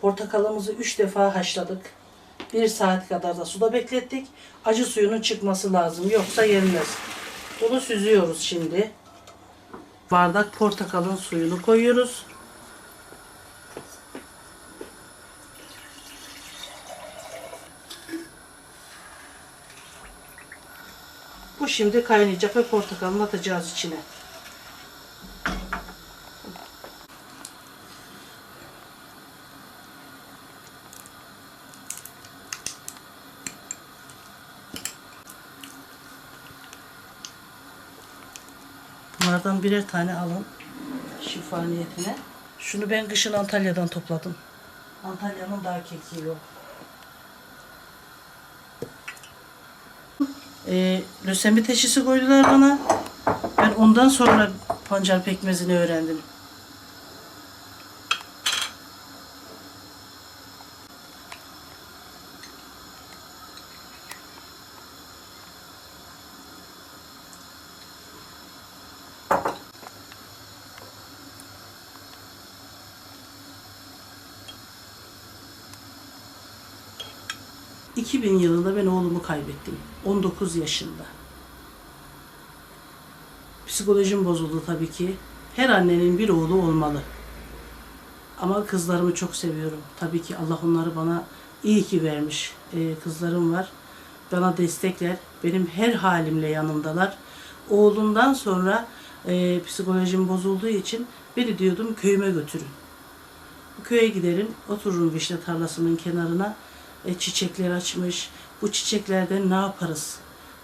Portakalımızı 3 defa haşladık. 1 saat kadar da suda beklettik. Acı suyunun çıkması lazım. Yoksa yenmez. Bunu süzüyoruz şimdi. Bardak portakalın suyunu koyuyoruz. Bu şimdi kaynayacak ve portakalını atacağız içine. Bunlardan birer tane alın. Şifa niyetine. Şunu ben kışın Antalya'dan topladım. Antalya'nın daha kekiği yok. Ee, lösemi teşhisi koydular bana. Ben ondan sonra pancar pekmezini öğrendim. ...2000 yılında ben oğlumu kaybettim. 19 yaşında. Psikolojim bozuldu tabii ki. Her annenin bir oğlu olmalı. Ama kızlarımı çok seviyorum. Tabii ki Allah onları bana iyi ki vermiş. Ee, kızlarım var. Bana destekler. Benim her halimle yanımdalar. Oğlumdan sonra e, psikolojim bozulduğu için beni diyordum köyüme götürün. Köye giderim, otururum vişne tarlasının kenarına. E, çiçekler açmış. Bu çiçeklerden ne yaparız?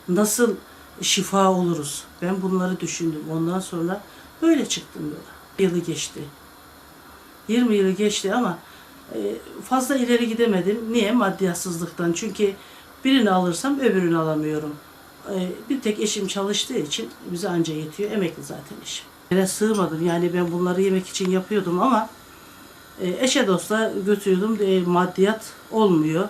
Nasıl şifa oluruz? Ben bunları düşündüm. Ondan sonra böyle çıktım yola. Yılı geçti. 20 yılı geçti ama e, fazla ileri gidemedim. Niye? Maddiyatsızlıktan. Çünkü birini alırsam öbürünü alamıyorum. E, Bir tek eşim çalıştığı için bize anca yetiyor. Emekli zaten eşim. Yere sığmadım. Yani ben bunları yemek için yapıyordum ama e, eşe dosta götürüyordum. E, maddiyat olmuyor.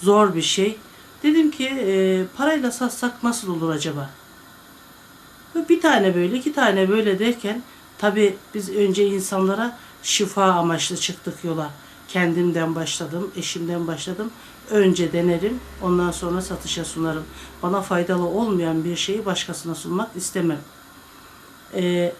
Zor bir şey. Dedim ki e, parayla satsak nasıl olur acaba? Bir tane böyle, iki tane böyle derken tabii biz önce insanlara şifa amaçlı çıktık yola. Kendimden başladım, eşimden başladım. Önce denerim, ondan sonra satışa sunarım. Bana faydalı olmayan bir şeyi başkasına sunmak istemem. Ee,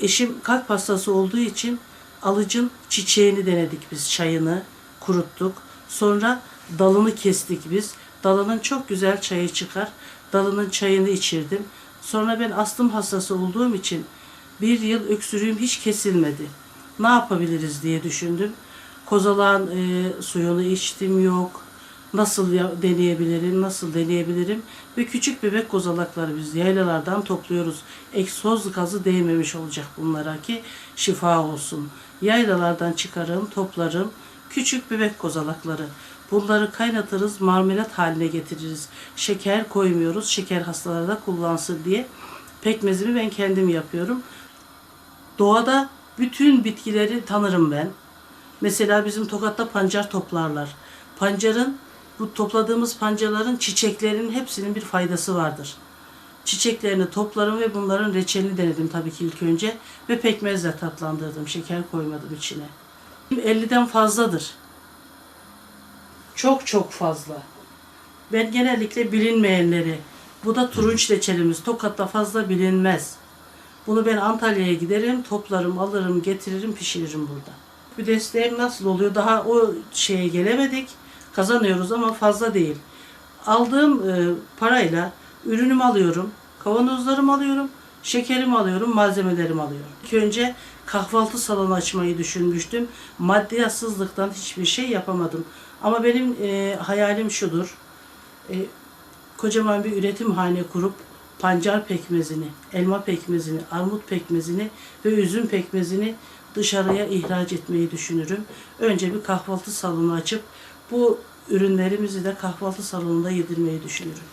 eşim kalp hastası olduğu için alıcın çiçeğini denedik biz, çayını kuruttuk. Sonra dalını kestik biz. Dalının çok güzel çayı çıkar. Dalının çayını içirdim. Sonra ben astım hastası olduğum için bir yıl öksürüğüm hiç kesilmedi. Ne yapabiliriz diye düşündüm. Kozalağın e, suyunu içtim yok. Nasıl ya- deneyebilirim, nasıl deneyebilirim? Ve küçük bebek kozalakları biz yaylalardan topluyoruz. Egzoz gazı değmemiş olacak bunlara ki şifa olsun. Yaylalardan çıkarım, toplarım. Küçük bebek kozalakları. Bunları kaynatırız, marmelat haline getiririz. Şeker koymuyoruz, şeker hastaları da kullansın diye. Pekmezimi ben kendim yapıyorum. Doğada bütün bitkileri tanırım ben. Mesela bizim Tokat'ta pancar toplarlar. Pancarın, bu topladığımız pancarların çiçeklerinin hepsinin bir faydası vardır. Çiçeklerini toplarım ve bunların reçelini denedim tabii ki ilk önce. Ve pekmezle tatlandırdım, şeker koymadım içine. 50'den fazladır. Çok çok fazla. Ben genellikle bilinmeyenleri, bu da turunç reçelimiz, Tokat'ta fazla bilinmez. Bunu ben Antalya'ya giderim, toplarım, alırım, getiririm, pişiririm burada. Bu desteğim nasıl oluyor? Daha o şeye gelemedik. Kazanıyoruz ama fazla değil. Aldığım e, parayla ürünümü alıyorum, kavanozlarımı alıyorum, şekerimi alıyorum, malzemelerimi alıyorum. İlk önce kahvaltı salonu açmayı düşünmüştüm. Maddiyatsızlıktan hiçbir şey yapamadım. Ama benim e, hayalim şudur. E, kocaman bir üretimhane kurup pancar pekmezini, elma pekmezini, armut pekmezini ve üzüm pekmezini dışarıya ihraç etmeyi düşünürüm. Önce bir kahvaltı salonu açıp bu ürünlerimizi de kahvaltı salonunda yedirmeyi düşünürüm.